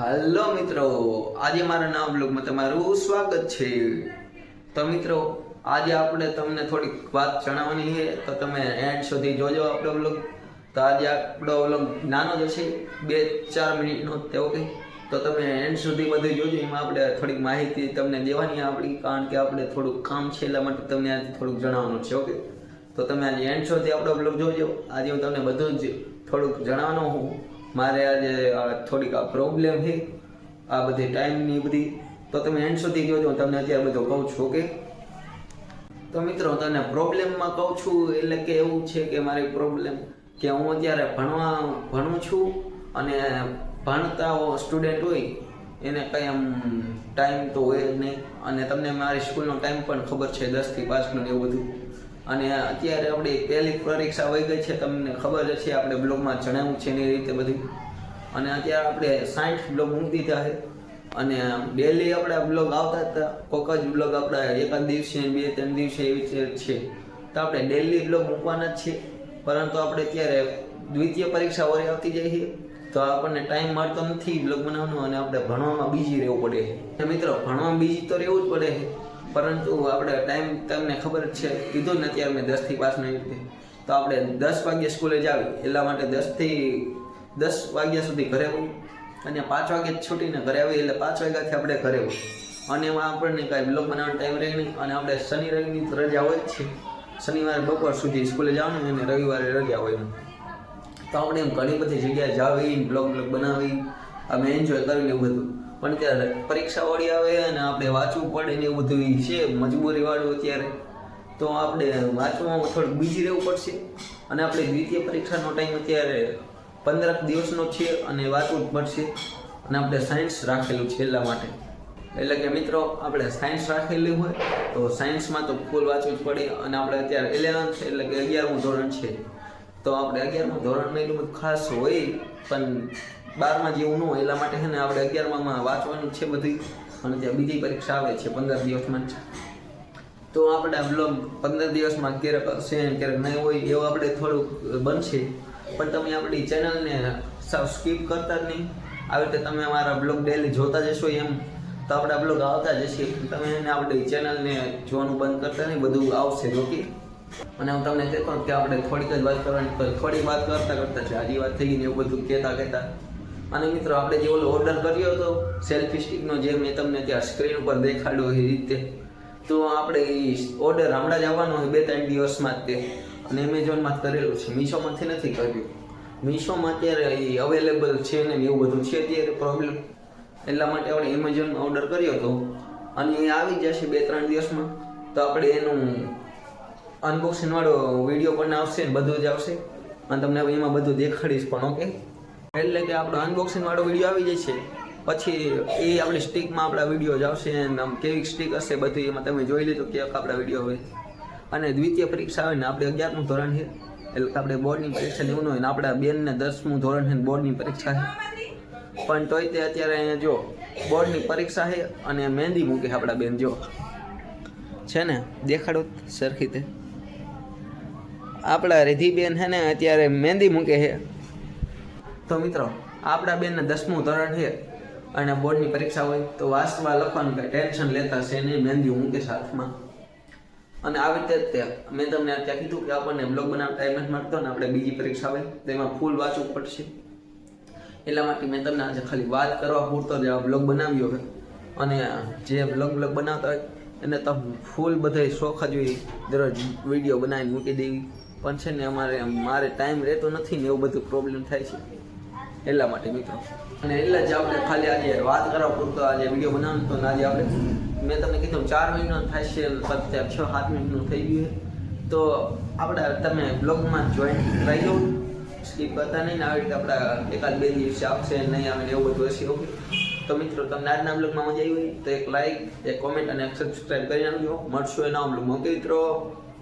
હાલો મિત્રો, આજે મારા નવા બ્લોગમાં તમારું સ્વાગત છે. તો મિત્રો, આજે આપણે તમને થોડીક વાત જણાવવાની છે. તો તમે એન્ડ સુધી જોજો આપણો બ્લોગ તો આજે આપણો બ્લોગ નાનો જ હશે, બે ચાર મિનિટનો તેવો કંઈ તો તમે એન્ડ સુધી બધું જોજો, એમાં આપણે થોડીક માહિતી તમને દેવાની આપણી, કારણ કે આપણે થોડુંક કામ છે એટલા માટે તમને આજે થોડુંક જણાવવાનું છે ઓકે તો તમે આજે એન્ડ સુધી આપણો બ્લોગ જોજો. આજે હું તમને બધું જ થોડુંક જણાવવાનો હું. મારે આજે થોડીક આ પ્રોબ્લેમ છે. આ બધી ટાઈમની બધી. તો તમે એન્ડ સુધી જોજો હું તમને અત્યારે બધું કહું છું ઓકે તો મિત્રો તને પ્રોબ્લેમમાં કહું છું, એટલે કે એવું છે કે મારી પ્રોબ્લેમ કે હું અત્યારે ભણવા, ભણું છું અને ભણતા સ્ટુડન્ટ હોય, એને કંઈ આમ ટાઈમ તો હોય જ નહીં. અને તમને મારી સ્કૂલનો ટાઈમ પણ ખબર છે દસથી પાંચનો એવું બધું. અને અત્યારે આપણી પહેલી પરીક્ષા વહી ગઈ છે, તમને ખબર જ છે આપણે બ્લોગમાં જણાવ્યું છે એની રીતે બધું. અને અત્યારે આપણે સાઠ બ્લોગ મૂકી દીધા છે. અને ડેલી આપણા બ્લોગ આવતા હતા, કોક જ બ્લોગ આપણા એકાદ દિવસે, બે, ત્રણ દિવસે એવી રીતે છે. તો આપણે ડેલી બ્લોગ મૂકવાના જ છે. પરંતુ આપણે અત્યારે દ્વિતીય પરીક્ષા વળી આવતી જાય છે. તો આપણને ટાઈમ મળતો નથી બ્લોગ બનાવવાનો અને આપણે ભણવામાં બીજી રહેવું પડે છે. મિત્રો, ભણવામાં બીજી તો રહેવું જ પડે છે. પરંતુ આપણે ટાઈમ તમને ખબર જ છે, કીધું ને અત્યારે મેં દસથી એવી રીતે તો આપણે દસ વાગ્યે સ્કૂલે જ એટલા માટે દસથી, દસ વાગ્યા સુધી ઘરે આવું અને પાંચ વાગે છૂટીને ઘરે આવી એટલે પાંચ વાગ્યાથી આપણે ઘરે આવું અને એમાં આપણને કાંઈ બ્લોગ બનાવવાનો ટાઈમ રહે નહીં. અને આપણે શનિ, રવિની રજા હોય જ છે. શનિવારે બપોર સુધી સ્કૂલે જવાનું અને રવિવારે રજા હોય તો આપણે એમ ઘણી બધી જગ્યાએ જાવી બ્લોગ બ્લોગ બનાવી. અમે એન્જોય કરીને એવું બધું. પણ ત્યારે પરીક્ષા વાળી આવે અને આપણે વાંચવું પડે ને એવું બધું છે, મજબૂરી વાળું અત્યારે. તો આપણે વાંચવામાં થોડુંક બીજી રહેવું પડશે. અને આપણે દ્વિતીય પરીક્ષાનો ટાઈમ અત્યારે પંદર દિવસનો છે અને વાંચવું જ પડશે. અને આપણે સાયન્સ રાખેલું છે એટલા માટે. એટલે કે મિત્રો, આપણે સાયન્સ રાખેલી હોય, તો સાયન્સમાં તો ફૂલ વાંચવું જ પડે. અને આપણે અત્યારે ઇલેવન્થ એટલે કે અગિયારમું ધોરણ છે. તો આપણે અગિયારમું ધોરણ એટલું બધું ખાસ હોય, પણ બારમાં જેવું ન હોય એટલા માટે છે ને આપણે અગિયારમાં વાંચવાનું છે બધી અને ત્યાં બીજી પરીક્ષા આવે છે પંદર દિવસમાં જ. તો આપણે બ્લોગ પંદર દિવસમાં ક્યારેક હશે ક્યારેક નહીં હોય, એવું આપણે થોડુંક બનશે. પણ તમે આપણી ચેનલને સાવ સ્કીપ કરતા જ નહીં. આવી રીતે તમે અમારા બ્લોગ ડેલી જોતા જશો એમ. તો આપણા બ્લોગ આવતા જશે. તમે એને આપણી ચેનલને જોવાનું બંધ કરતા નહીં, બધું આવશે, ઓકે? અને હું તમને કહેતો કે આપણે થોડીક જ વાત કરવાની થોડી વાત કરતા કરતા છે આજી વાત થઈ ગઈ ને એવું બધું કહેતા કહેતા અને મિત્રો, આપણે જે ઓલો ઓર્ડર કર્યો હતો સેલ્ફી સ્ટિકનો જે મેં તમને ત્યાં સ્ક્રીન ઉપર દેખાડ્યો એ રીતે, તો આપણે એ ઓર્ડર હમણાં જ આવવાનો હોય બે ત્રણ દિવસમાં જ તે. અને એમેઝોનમાં જ કરેલું છે. મીશોમાંથી નથી કર્યું. મીશોમાં અત્યારે એ અવેલેબલ છે ને એવું બધું છે અત્યારે પ્રોબ્લેમ એટલા માટે આપણે એમેઝોનમાં ઓર્ડર કર્યો હતો. અને એ આવી જશે બે ત્રણ દિવસમાં. તો આપણે એનું અનબોક્સિંગ વાળો વીડિયો પણ આવશે ને બધું જ આવશે. અને તમને એમાં બધું દેખાડીશ પણ ઓકે એટલે કે આપણો અનબોક્સિંગ વાળો વીડિયો આવી જશે. પછી એ આપણી સ્ટીકમાં આપણા વીડિયો જ આવશે આમ કેવી સ્ટીક હશે બધું એમાં તમે જોઈ લીધું કે આપણા વીડિયો હોય. અને દ્વિતીય પરીક્ષા આવે ને આપણે અગિયારમું ધોરણ છે. એટલે આપણે બોર્ડની પરીક્ષા એવું ન હોય ને આપણા બેનને દસમું ધોરણ છે બોર્ડની પરીક્ષા છે. પણ તોય તે અત્યારે અહીંયા જો બોર્ડની પરીક્ષા છે અને મહેંદી મૂકે છે આપણા બેન જો. છે ને? દેખાડો સરખી તે આપણા રિધિબેન છે ને અત્યારે મહેંદી મૂકે છે. તો મિત્રો, આપણા બેનને દસમું ધોરણ છે અને બોર્ડની પરીક્ષા હોય તો વાંચવા, લખવાનું કંઈ ટેન્શન લેતા છે નહીં. મહેંદી મૂકે હાથમાં? અને આવી રીતે તે મેં તમને અત્યારે કીધું કે આપણને બ્લોગ બનાવવા ટાઈમ નથી મળતો ને આપણે બીજી પરીક્ષા હોય, તો એમાં ફૂલ વાંચવું પડશે. એટલા માટે મેં તમને આજે ખાલી વાત કરવા પૂરતો જ બ્લોગ બનાવ્યો છે. અને જે બ્લોગ બ્લોગ બનાવતા હોય, એને તો ફૂલ બધે શોખ જ હોય દરરોજ વીડિયો બનાવીને મૂકી દેવી. પણ છે ને અમારે, મારે ટાઈમ રહેતો નથી ને એવું બધું પ્રોબ્લેમ થાય છે. એટલા માટે મિત્રો. અને એટલે જ આપણે ખાલી આજે વાત કરવા પૂરતો આજે વીડિયો બનાવવાનો તો આજે આપણે, મેં તમને કીધું ચાર મહિનો થાય છે અત્યારે છ, સાત મિનિટનું થઈ ગયું તો આપણે તમે બ્લોગમાં જોઈન રહી જાઓ સ્કીપ કરતા નહીં આવી રીતે આપણા એકાદ બે દિવસે આવશે નહીં આવે એવું બધું હશે ઓકે તો મિત્રો, તમને આજના બ્લોગમાં મજા આવી હોય તો એક લાઈક એક કોમેન્ટ અને એક સબસ્ક્રાઈબ કરી નાખજો. મળશું એના બ્લોગમાં ઓકે મિત્રો?